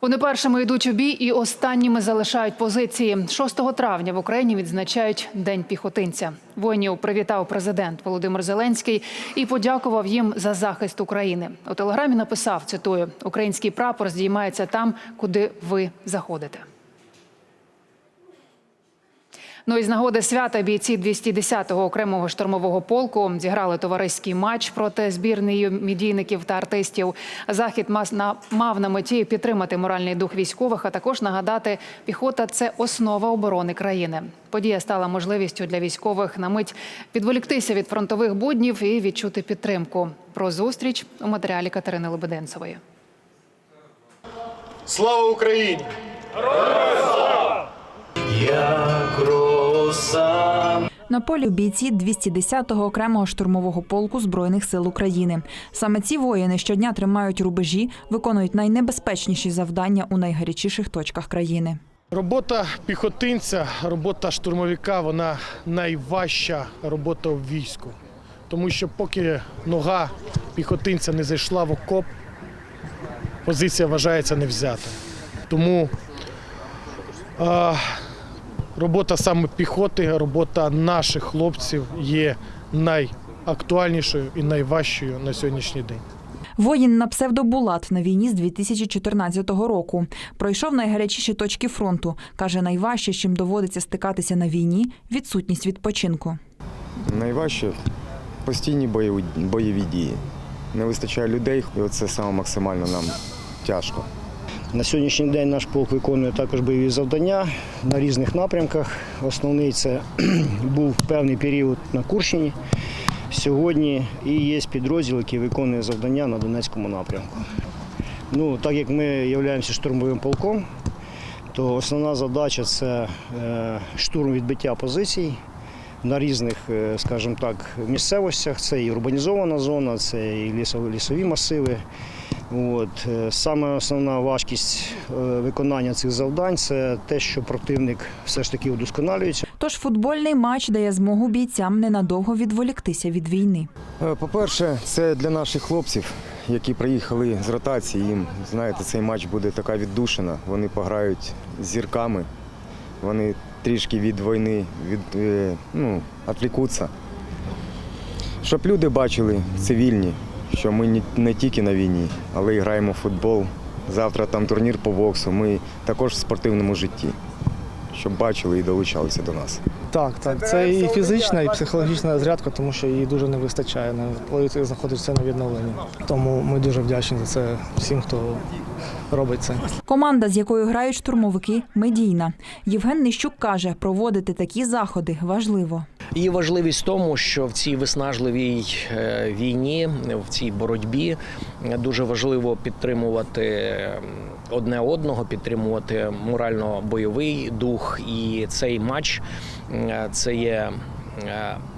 Вони першими йдуть у бій і останніми залишають позиції. 6 травня в Україні відзначають День піхотинця. Воїнів привітав президент Володимир Зеленський і подякував їм за захист України. У телеграмі написав: цитую: Український прапор здіймається там, куди ви заходите. Ну і з нагоди свята бійці 210-го окремого штурмового полку зіграли товариський матч проти збірної медійників та артистів. Захід мав на меті підтримати моральний дух військових, а також нагадати, піхота це основа оборони країни. Подія стала можливістю для військових на мить відволіктися від фронтових буднів і відчути підтримку. Про зустріч у матеріалі Катерини Лебеденцевої. Слава Україні! як роса. На полі бійці 210-го окремого штурмового полку збройних сил України. Саме ці воїни щодня тримають рубежі, виконують найнебезпечніші завдання у найгарячіших точках країни. Робота піхотинця, робота штурмовика вона найважча робота в війську. Тому що поки нога піхотинця не зайшла в окоп, позиція вважається не взята. Тому робота саме піхоти, робота наших хлопців є найактуальнішою і найважчою на сьогоднішній день. Воїн на псевдобулат на війні з 2014 року. Пройшов найгарячіші точки фронту. Каже, найважче, з чим доводиться стикатися на війні відсутність відпочинку. Найважче постійні бойові, бойові дії. Не вистачає людей, і це саме максимально нам тяжко. На сьогоднішній день наш полк виконує також бойові завдання на різних напрямках. Основний це був певний період на Курщині. Сьогодні і є підрозділ, який виконує завдання на Донецькому напрямку. Ну, так як ми являємося штурмовим полком, то основна задача це е, штурм відбиття позицій на різних, е, скажімо так, місцевостях. Це і урбанізована зона, це і лісові, лісові масиви. От. е, Саме основна важкість е, виконання цих завдань це те, що противник все ж таки удосконалюється. Тож футбольний матч дає змогу бійцям ненадовго відволіктися від війни. Е, По-перше, це для наших хлопців, які приїхали з ротації. Їм, знаєте, цей матч буде така віддушина. Вони пограють з зірками, вони трішки від війни від, ну, відвлікуться. Щоб люди бачили цивільні, що ми не- не тільки на війні, але і граємо в футбол. Завтра там турнір по боксу. Ми також в спортивному житті, щоб бачили і долучалися до нас. Так, так. Це і фізична, і психологічна зарядка, тому що її дуже не вистачає, на- коли ти на відновленні. Тому ми дуже вдячні за це всім, хто робить це. Команда, з якою грають штурмовики, медійна. Євген Нищук каже, проводити такі заходи важливо. Її важливість тому, що в цій виснажливій е, війні, в цій боротьбі е, дуже важливо підтримувати одне одного, підтримувати морально-бойовий дух. І цей матч е, це є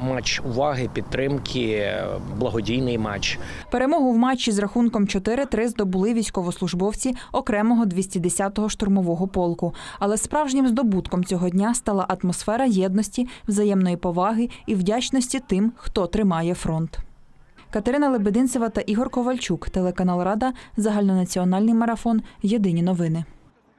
матч уваги, підтримки, е, благодійний матч. Перемогу в матчі з рахунком 4-3 здобули військовослужбовці окремого 210-го штурмового полку. Але справжнім здобутком цього дня стала атмосфера єдності, взаємної поваги і вдячності тим, хто тримає фронт. Катерина Лебединцева та Ігор Ковальчук, телеканал Рада, загальнонаціональний марафон. Єдині новини.